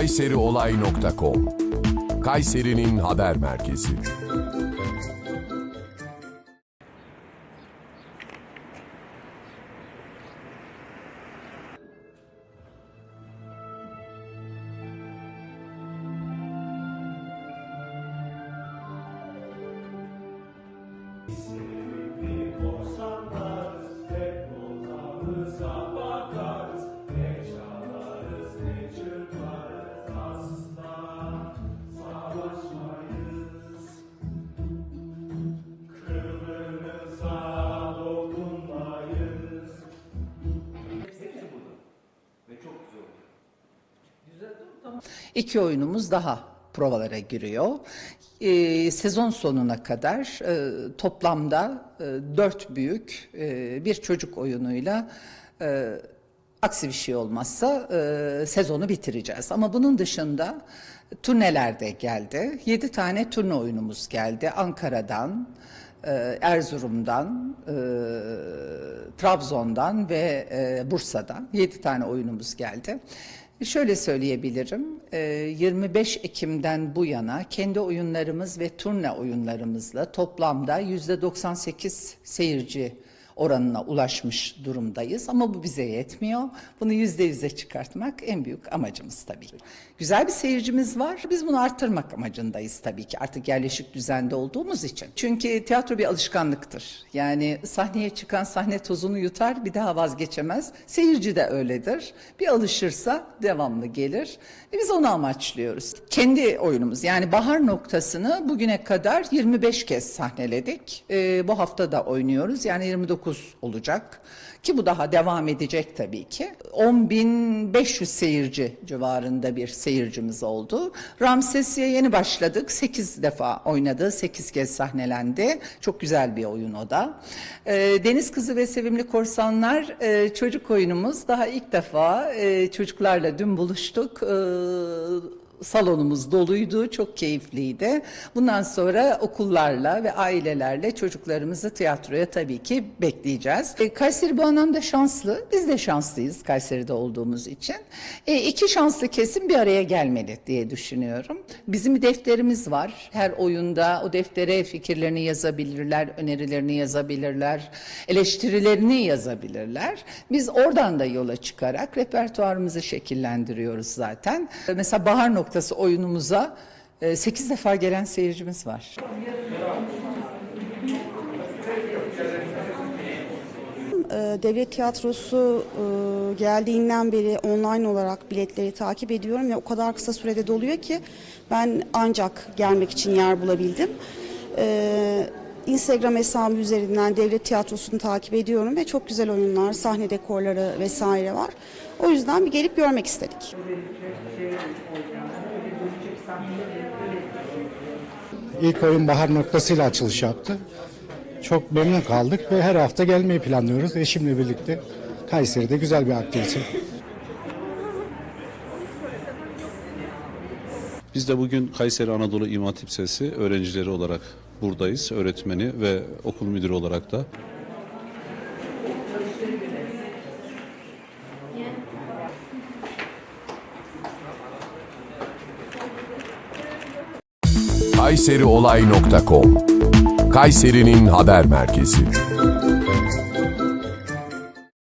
kayseriolay.com Kayseri'nin haber merkezi. İki oyunumuz daha provalara giriyor. Ee, sezon sonuna kadar e, toplamda e, dört büyük e, bir çocuk oyunuyla e, aksi bir şey olmazsa e, sezonu bitireceğiz. Ama bunun dışında turneler de geldi. Yedi tane turne oyunumuz geldi. Ankara'dan, e, Erzurum'dan, e, Trabzon'dan ve e, Bursa'dan yedi tane oyunumuz geldi. Şöyle söyleyebilirim, e, 25 Ekim'den bu yana kendi oyunlarımız ve turne oyunlarımızla toplamda %98 seyirci oranına ulaşmış durumdayız. Ama bu bize yetmiyor. Bunu yüzde yüze çıkartmak en büyük amacımız tabii. Güzel bir seyircimiz var. Biz bunu arttırmak amacındayız tabii ki. Artık yerleşik düzende olduğumuz için. Çünkü tiyatro bir alışkanlıktır. Yani sahneye çıkan sahne tozunu yutar, bir daha vazgeçemez. Seyirci de öyledir. Bir alışırsa devamlı gelir. E biz onu amaçlıyoruz. Kendi oyunumuz yani bahar noktasını bugüne kadar 25 kez sahneledik. E, bu hafta da oynuyoruz. Yani 29 olacak. Ki bu daha devam edecek tabii ki. 10.500 seyirci civarında bir seyircimiz oldu. Ramses'e yeni başladık. 8 defa oynadı, 8 kez sahnelendi. Çok güzel bir oyun o da. Ee, Deniz Kızı ve Sevimli Korsanlar e, çocuk oyunumuz. Daha ilk defa e, çocuklarla dün buluştuk. Ee, salonumuz doluydu, çok keyifliydi. Bundan sonra okullarla ve ailelerle çocuklarımızı tiyatroya tabii ki bekleyeceğiz. E, Kayseri bu anlamda şanslı, biz de şanslıyız Kayseri'de olduğumuz için. E, iki şanslı kesim bir araya gelmeli diye düşünüyorum. Bizim defterimiz var. Her oyunda o deftere fikirlerini yazabilirler, önerilerini yazabilirler, eleştirilerini yazabilirler. Biz oradan da yola çıkarak repertuarımızı şekillendiriyoruz zaten. Mesela Bahar Noktası oyunumuza 8 defa gelen seyircimiz var. Ee, Devlet tiyatrosu e, geldiğinden beri online olarak biletleri takip ediyorum ve o kadar kısa sürede doluyor ki ben ancak gelmek için yer bulabildim. Instagram hesabı üzerinden devlet tiyatrosunu takip ediyorum ve çok güzel oyunlar, sahne dekorları vesaire var. O yüzden bir gelip görmek istedik. İlk oyun bahar noktasıyla açılış yaptı. Çok memnun kaldık ve her hafta gelmeyi planlıyoruz. Eşimle birlikte Kayseri'de güzel bir aktivite. Biz de bugün Kayseri Anadolu İmam Hatip Lisesi öğrencileri olarak buradayız. Öğretmeni ve okul müdürü olarak da. kayseriolay.com Kayseri'nin haber merkezi.